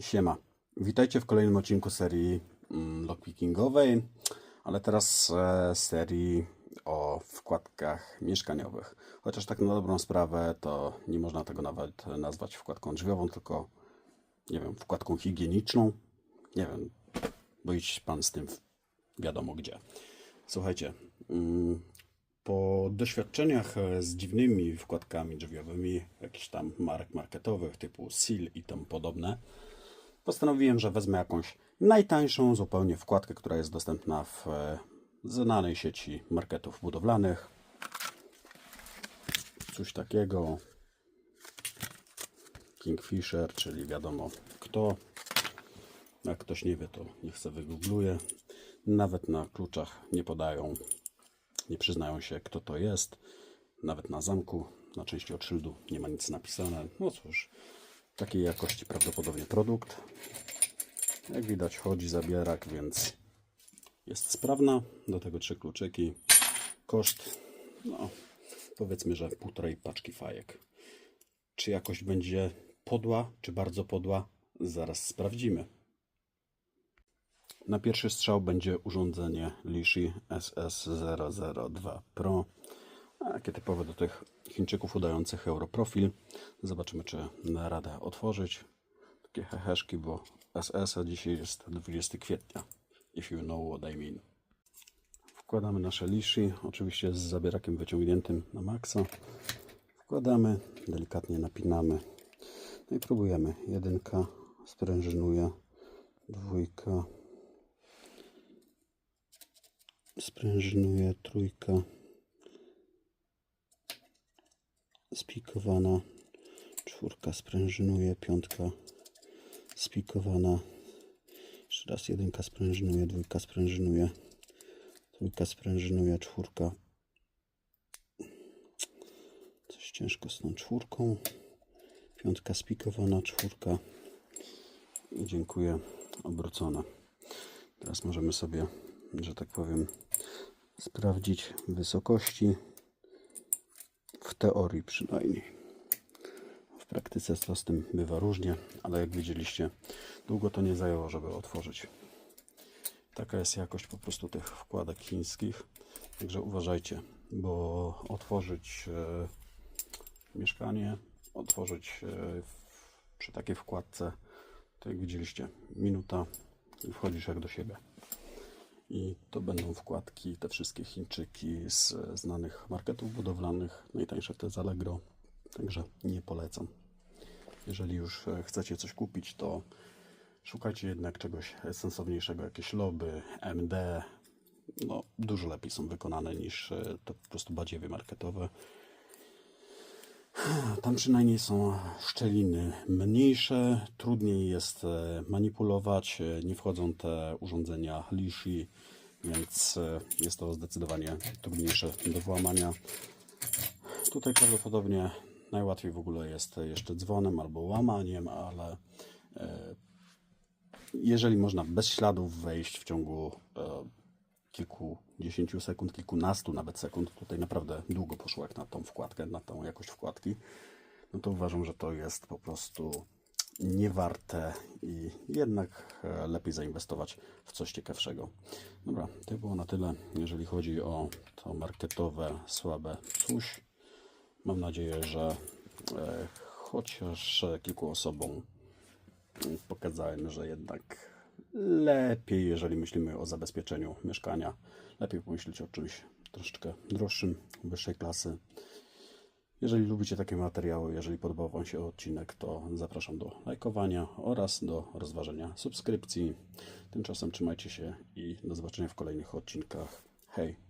Siema. Witajcie w kolejnym odcinku serii mm, lockpickingowej, ale teraz e, serii o wkładkach mieszkaniowych. Chociaż tak na dobrą sprawę to nie można tego nawet nazwać wkładką drzwiową, tylko nie wiem, wkładką higieniczną. Nie wiem, bo idź pan z tym wiadomo gdzie. Słuchajcie, mm, po doświadczeniach e, z dziwnymi wkładkami drzwiowymi, jakichś tam marek marketowych typu Seal i tym podobne, postanowiłem, że wezmę jakąś najtańszą zupełnie wkładkę, która jest dostępna w e, znanej sieci marketów budowlanych. Coś takiego. Kingfisher, czyli wiadomo kto. Jak ktoś nie wie, to niech sobie wygoogluje. Nawet na kluczach nie podają, nie przyznają się, kto to jest. Nawet na zamku, na części od szyldu nie ma nic napisane. No cóż, takiej jakości prawdopodobnie produkt. Jak widać chodzi zabierak, więc jest sprawna. Do tego trzy kluczyki. Koszt, no powiedzmy, że półtorej paczki fajek. Czy jakość będzie podła, czy bardzo podła? Zaraz sprawdzimy. Na pierwszy strzał będzie urządzenie Lishi SS002 Pro. Takie typowe do tych Chińczyków udających Europrofil. Zobaczymy, czy da radę otworzyć. Takie heheszki, bo SS, a dzisiaj jest 20 kwietnia. If you know what I mean. Wkładamy nasze Lishi, oczywiście z zabierakiem wyciągniętym na maksa. Wkładamy, delikatnie napinamy. No i próbujemy. Jedynka sprężynuje, dwójka sprężynuje, trójka spikowana, czwórka sprężynuje, piątka spikowana, jeszcze raz jedynka sprężynuje, dwójka sprężynuje, trójka sprężynuje, czwórka. Coś ciężko z tą czwórką, piątka spikowana, czwórka. I dziękuję, obrócona. Teraz możemy sobie, że tak powiem, sprawdzić wysokości. W teorii przynajmniej. W praktyce to z tym bywa różnie, ale jak widzieliście, długo to nie zajęło, żeby otworzyć. Taka jest jakość po prostu tych wkładek chińskich. Także uważajcie, bo otworzyć e, mieszkanie, otworzyć e, w, przy takiej wkładce, to jak widzieliście, minuta i wchodzisz jak do siebie. I to będą wkładki, te wszystkie Chińczyki z znanych marketów budowlanych. Najtańsze to jest Allegro, także nie polecam. Jeżeli już e, chcecie coś kupić, to szukajcie jednak czegoś sensowniejszego, jakieś loby, MD. No, dużo lepiej są wykonane niż e, te po prostu badziewie marketowe. Tam przynajmniej są szczeliny mniejsze, trudniej jest e, manipulować, e, nie wchodzą te urządzenia Lishi, więc e, jest to zdecydowanie trudniejsze do włamania. Tutaj prawdopodobnie najłatwiej w ogóle jest jeszcze dzwonem albo łamaniem, ale jeżeli można bez śladów wejść w ciągu kilkudziesięciu sekund, kilkunastu nawet sekund, tutaj naprawdę długo poszło jak na tą wkładkę, na tą jakość wkładki, no to uważam, że to jest po prostu niewarte i jednak e, lepiej zainwestować w coś ciekawszego. Dobra, to było na tyle, jeżeli chodzi o to marketowe, słabe coś. Mam nadzieję, że e, chociaż kilku osobom pokazałem, że jednak lepiej, jeżeli myślimy o zabezpieczeniu mieszkania, lepiej pomyśleć o czymś troszeczkę droższym, wyższej klasy. Jeżeli lubicie takie materiały, jeżeli podobał Wam się odcinek, to zapraszam do lajkowania oraz do rozważenia subskrypcji. Tymczasem trzymajcie się i do zobaczenia w kolejnych odcinkach. Hej!